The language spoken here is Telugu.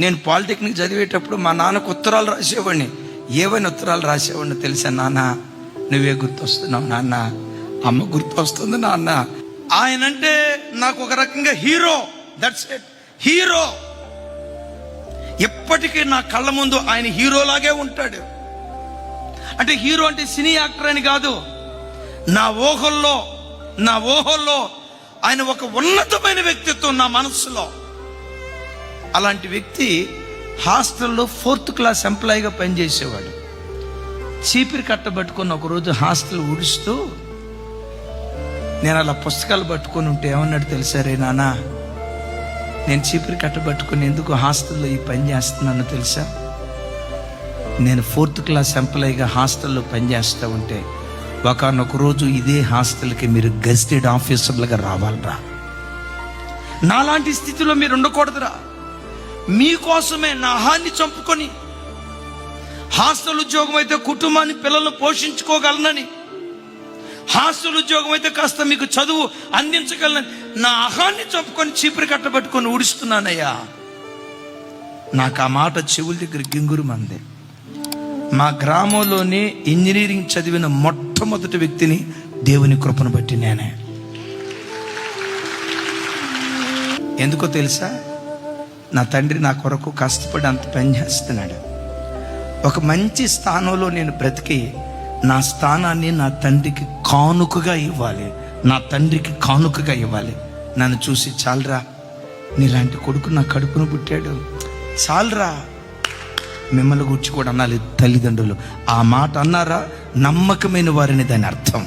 నేను పాలిటెక్నిక్ చదివేటప్పుడు మా నాన్నకు ఉత్తరాలు రాసేవాడిని. ఏవైనా ఉత్తరాలు రాసేవాడిని తెలుసా నాన్న? నువ్వే గుర్తొస్తున్నావు నాన్న. అమ్మ గుర్తొస్తుంది నాన్న. ఆయన అంటే నాకు ఒక రకంగా హీరో. That's it hero. ఎప్పటికీ నా కళ్ళ ముందు ఆయన హీరోలాగే ఉంటాడు. అంటే హీరో అంటే సినీ యాక్టర్ అని కాదు. నా ఊహల్లో నా ఊహల్లో ఆయన ఒక ఉన్నతమైన వ్యక్తిత్వం నా మనస్సులో. అలాంటి వ్యక్తి హాస్టల్లో ఫోర్త్ క్లాస్ ఎంప్లాయీగా పనిచేసేవాడు. చీపిరి కట్టబట్టుకుని ఒకరోజు హాస్టల్ ఊడుస్తూ నేను అలా పుస్తకాలు పట్టుకొని ఉంటే ఏమన్నాడు తెలుసా రే నానా నేను చీపిరి కట్టబట్టుకుని ఎందుకు హాస్టల్లో ఈ పని చేస్తున్నానో తెలుసా? నేను ఫోర్త్ క్లాస్ ఎంప్లాయీగా హాస్టల్లో పనిచేస్తూ ఉంటే ఒకనొక రోజు ఇదే హాస్టల్కి మీరు గజిటెడ్ ఆఫీసర్లుగా రావాలరా? నాలాంటి స్థితిలో మీరు ఉండకూడదురా. మీకోసమే నా హాన్ని చంపుకొని హాస్టల్ ఉద్యోగం అయితే కుటుంబాన్ని పిల్లలను పోషించుకోగలనని హాస్టల్ ఉద్యోగం అయితే కాస్త మీకు చదువు అందించగలనని నా అహాన్ని చంపుకొని చీపురు కట్టబట్టుకొని ఉడుస్తున్నానయ్యా నాకు ఆ మాట చెవుల దగ్గర గింగురు మంది. మా గ్రామంలోనే ఇంజనీరింగ్ చదివిన మొట్టమొదటి వ్యక్తిని దేవుని కృపను బట్టి నేనే. ఎందుకో తెలుసా? నా తండ్రి నా కొరకు కష్టపడి అంత పనిచేస్తున్నాడు ఒక మంచి స్థానంలో నేను బ్రతికి నా స్థానాన్ని నా తండ్రికి కానుకగా ఇవ్వాలి. నా తండ్రికి కానుకగా ఇవ్వాలి. నన్ను చూసి చాలరా నీలాంటి కొడుకు నా కడుపును పుట్టాడు. చాలరా మిమ్మల్ని గుర్చి కూడా అనాలి తల్లిదండ్రులు. ఆ మాట అన్నారా? నమ్మకమైన వారిని దాని అర్థం.